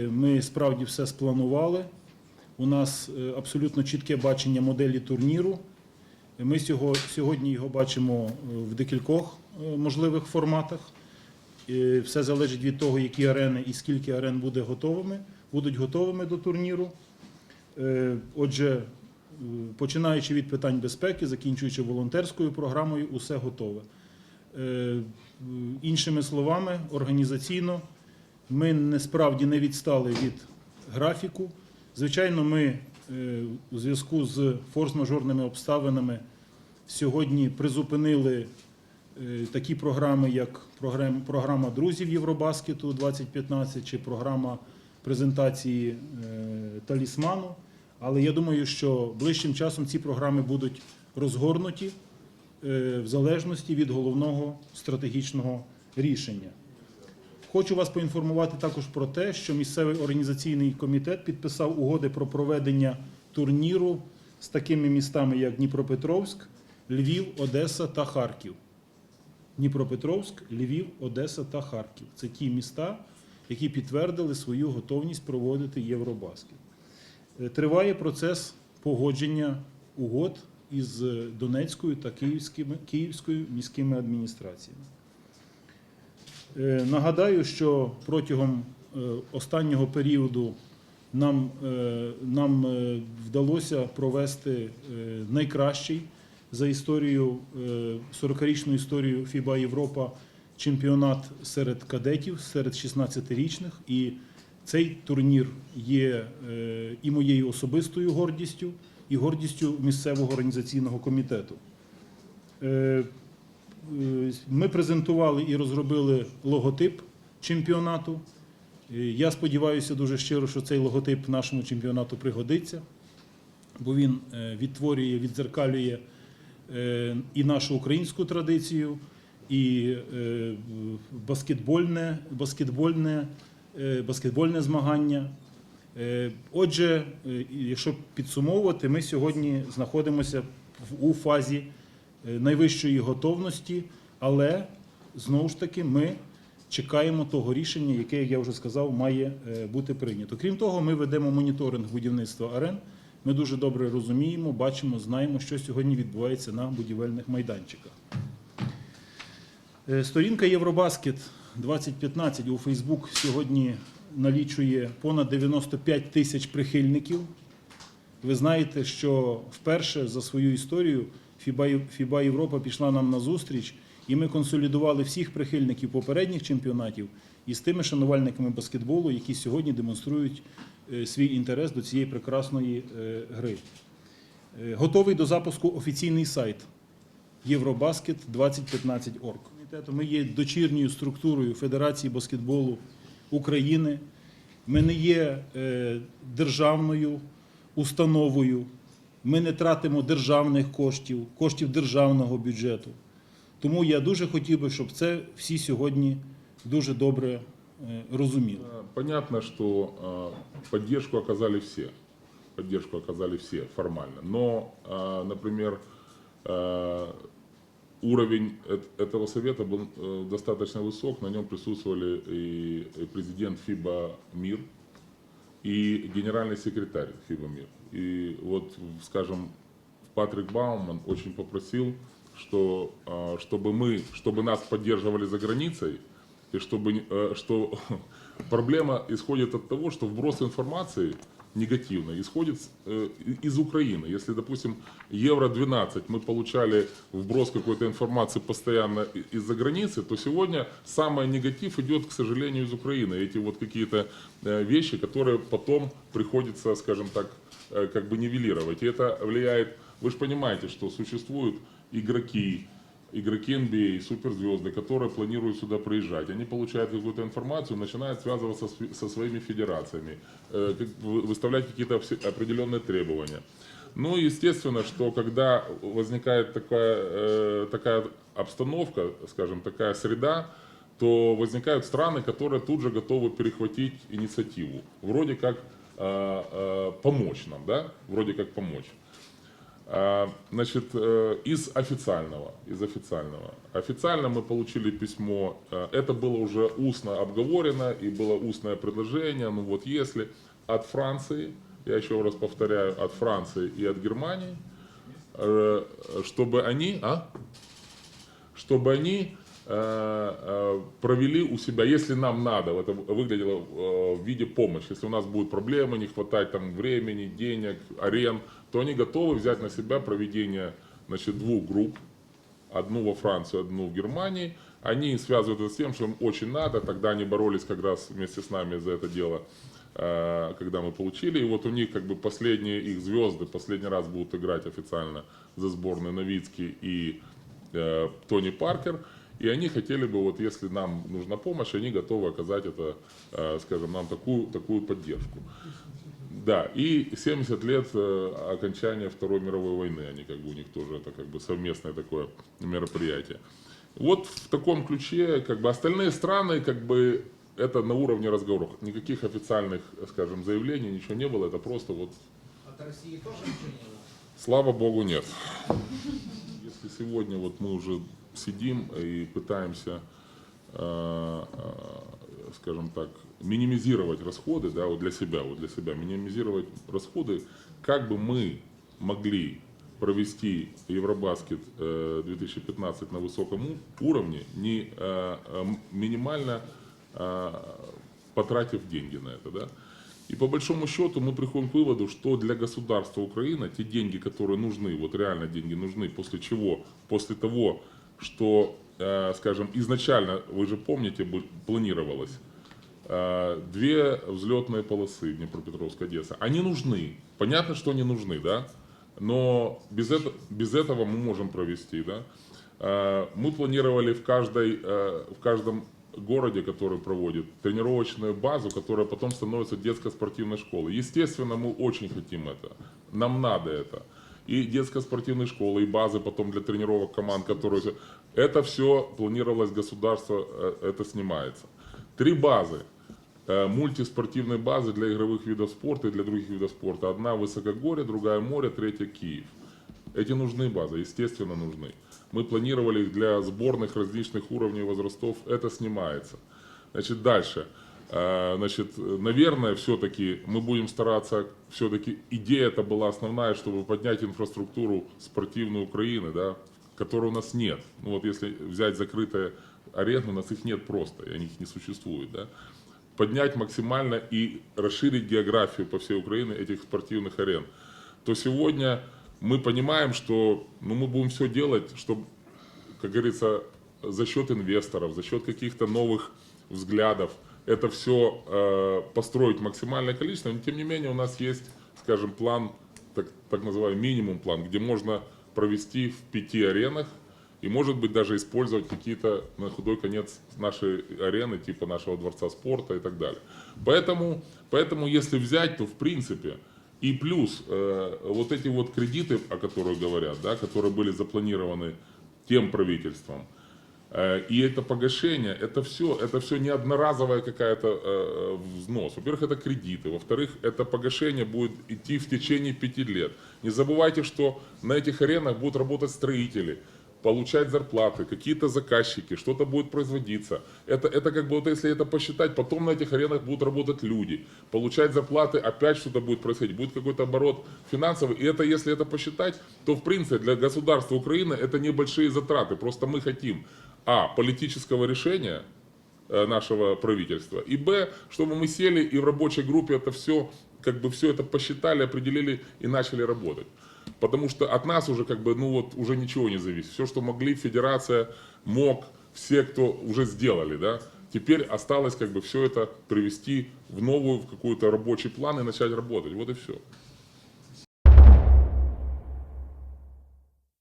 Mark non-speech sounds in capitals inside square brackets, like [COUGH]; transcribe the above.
Ми справді все спланували. У нас е, абсолютно чітке бачення моделі турніру. Ми сього- сьогодні його бачимо е, в декількох е, можливих форматах. Все залежить від того, які арени і скільки арен буде готовими, будуть готовими до турніру. Отже, починаючи від питань безпеки, закінчуючи волонтерською програмою, усе готове. Іншими словами, організаційно ми не справді не відстали від графіку. Звичайно, ми е, у зв'язку з форс-мажорними обставинами сьогодні призупинили е, такі програми, як програма друзів Євробаскету 2015 чи програма презентації е, талісману. Але я думаю, що ближчим часом ці програми будуть розгорнуті в залежності від головного стратегічного рішення. Хочу вас поінформувати також про те, що місцевий організаційний комітет підписав угоди про проведення турніру з такими містами, як Дніпропетровськ, Львів, Одеса та Харків. Дніпропетровськ, Львів, Одеса та Харків. Це ті міста, які підтвердили свою готовність проводити Євробаскет. Е, Триває процес погодження угод із Донецькою та Київською міськими адміністраціями. Е, Нагадаю, що протягом е, останнього періоду нам, е, нам вдалося провести найкращий за історію е, 40-річну історію ФІБА Європа чемпіонат серед кадетів, серед 16-річних. І цей турнір є і моєю особистою гордістю, і гордістю місцевого організаційного комітету. Ми презентували і розробили логотип чемпіонату. Я сподіваюся дуже щиро, що цей логотип нашому чемпіонату пригодиться, бо він е, відтворює, відзеркалює е, і нашу українську традицію, і е, баскетбольне, баскетбольне, баскетбольне змагання. Отже, якщо підсумовувати, ми сьогодні знаходимося у фазі найвищої готовності, але знову ж таки ми чекаємо того рішення, яке, як я вже сказав, має е, бути прийнято. Крім того, ми ведемо моніторинг будівництва арен. Ми дуже добре розуміємо, бачимо, знаємо, що сьогодні відбувається на будівельних майданчиках. Е, Сторінка Євробаскет 2015 у Фейсбук сьогодні налічує понад 95 тисяч прихильників. Ви знаєте, що вперше за свою історію ФІБА, ФІБА Європа пішла нам на зустріч, і ми консолідували всіх прихильників попередніх чемпіонатів із тими шанувальниками баскетболу, які сьогодні демонструють е, свій інтерес до цієї прекрасної е, гри. Е, Готовий до запуску офіційний сайт Євробаскет 2015.org. Ми є дочірньою структурою Федерації баскетболу України. Ми не є державною установою Ми не тратимо державних коштів, коштів державного бюджету. Тому я дуже хотів би, щоб це всі сьогодні дуже добре е, розуміли. Э, Понятно, что э, поддержку оказали все. Поддержку оказали все формально. Но, э, например, э, уровень эт- этого совета был э, достаточно высок. На нем присутствовали и и президент ФИБА МИР, и генеральный секретарь ФИБА МИР. И вот, скажем, Патрик Бауман очень попросил, что, э, чтобы мы, чтобы нас поддерживали за границей, и чтобы, э, что [LAUGHS] проблема исходит от того, что вброс информации негативно исходит э, из Украины. Если, допустим, Евро-12 мы получали вброс какой-то информации постоянно из-за границы, то сегодня самый негатив идет, к сожалению, из Украины. Эти вот какие-то э, вещи, которые потом приходится, скажем так, э, как бы нивелировать. И это влияет, вы же понимаете, что существуют игроки, игроки NBA, суперзвезды, которые планируют сюда приезжать. Они получают какую-то информацию, начинают связываться со своими федерациями, э, выставлять какие-то определенные требования. Ну, и естественно, что когда возникает такая, э, такая обстановка, скажем, такая среда, то возникают страны, которые тут же готовы перехватить инициативу. Вроде как э, помочь нам, да? Вроде как помочь. А, Значит, э, из официального, из официального. Официально мы получили письмо, э, это было уже устно обговорено и было устное предложение, ну вот если от Франции, я еще раз повторяю, от Франции и от Германии, э, чтобы они, а? чтобы они провели у себя, если нам надо, это выглядело э, в виде помощи, если у нас будут проблемы, не хватает там времени, денег, арен, то они готовы взять на себя проведение значит, двух групп, одну во Францию, одну в Германии. Они связывают это с тем, что им очень надо, тогда они боролись как раз вместе с нами за это дело, э, когда мы получили. И вот у них как бы последние их звезды, последний раз будут играть официально за сборную Новицкий и э, Тони Паркер. И они хотели бы, вот если нам нужна помощь, они готовы оказать это, э, скажем, нам такую, такую поддержку. Да, и 70 лет э, окончания Второй мировой войны, они как бы у них тоже это как бы совместное такое мероприятие. Вот в таком ключе, как бы остальные страны, как бы это на уровне разговоров. Никаких официальных, скажем, заявлений, ничего не было, это просто вот От России тоже ничего не было? Слава Богу, нет. Если сегодня вот мы уже сидим и пытаемся, э, э, скажем так, минимизировать расходы, да, вот для себя, вот для себя, минимизировать расходы, как бы мы могли провести Евробаскет э, 2015 на высоком уровне, не э, э, минимально э, потратив деньги на это, да. И по большому счету мы приходим к выводу, что для государства Украина те деньги, которые нужны, вот реально деньги нужны, после чего, после того, что, э, скажем, изначально, вы же помните, планировалось, э, две взлетные полосы Днепропетровск, Одесса, они нужны, понятно, что они нужны, да, но без, это, без этого мы можем провести, да. Э, Мы планировали в, каждой, в каждом городе, который проводит, тренировочную базу, которая потом становится детской спортивной школой. Естественно, мы очень хотим это. Нам надо это. И детская спортивная школа, и базы потом для тренировок команд, которые... Это все планировалось государство, э, это снимается. Три базы. Э, Мультиспортивные базы для игровых видов спорта и для других видов спорта. Одна Высокогорье, другая море, третья Киев. Эти нужны базы, естественно нужны. Мы планировали их для сборных различных уровней возрастов, это снимается. Значит, дальше. Э, Значит, наверное, все-таки мы будем стараться, все-таки идея это была основная, чтобы поднять инфраструктуру спортивной Украины, да, которой у нас нет. Ну вот если взять закрытые арены, у нас их нет просто, и они их не существует, да. Поднять максимально и расширить географию по всей Украине этих спортивных арен. То сегодня мы понимаем, что ну, мы будем все делать, чтобы, как говорится, за счет инвесторов, за счет каких-то новых взглядов, это все э, построить максимальное количество. Но тем не менее у нас есть, скажем, план, так, так называемый минимум план, где можно провести в пяти аренах и, может быть, даже использовать какие-то на худой конец наши арены, типа нашего дворца спорта и так далее. Поэтому, поэтому если взять, то в принципе, и плюс э, вот эти вот кредиты, о которых говорят, да, которые были запланированы тем правительством, э, и это погашение, это все, это все не одноразовая какая-то э, взнос. Во-первых, это кредиты. Во-вторых, это погашение будет идти в течение пяти лет. Не забывайте, что на этих аренах будут работать строители, получать зарплаты, какие-то заказчики, что-то будет производиться. Это, это как бы, вот если это посчитать, потом на этих аренах будут работать люди, получать зарплаты, опять что-то будет происходить, будет какой-то оборот финансовый. И это, если это посчитать, то в принципе для государства Украины это небольшие затраты. Просто мы хотим, а, политического решения, э, нашего правительства. И Б, чтобы мы сели и в рабочей группе это все, как бы все это посчитали, определили и начали работать. Потому что от нас уже как бы, ну вот, уже ничего не зависит. Все, что могли, федерация, МОК, все, кто уже сделали, да. Теперь осталось как бы все это привести в новую, в какой-то рабочий план и начать работать. Вот и все.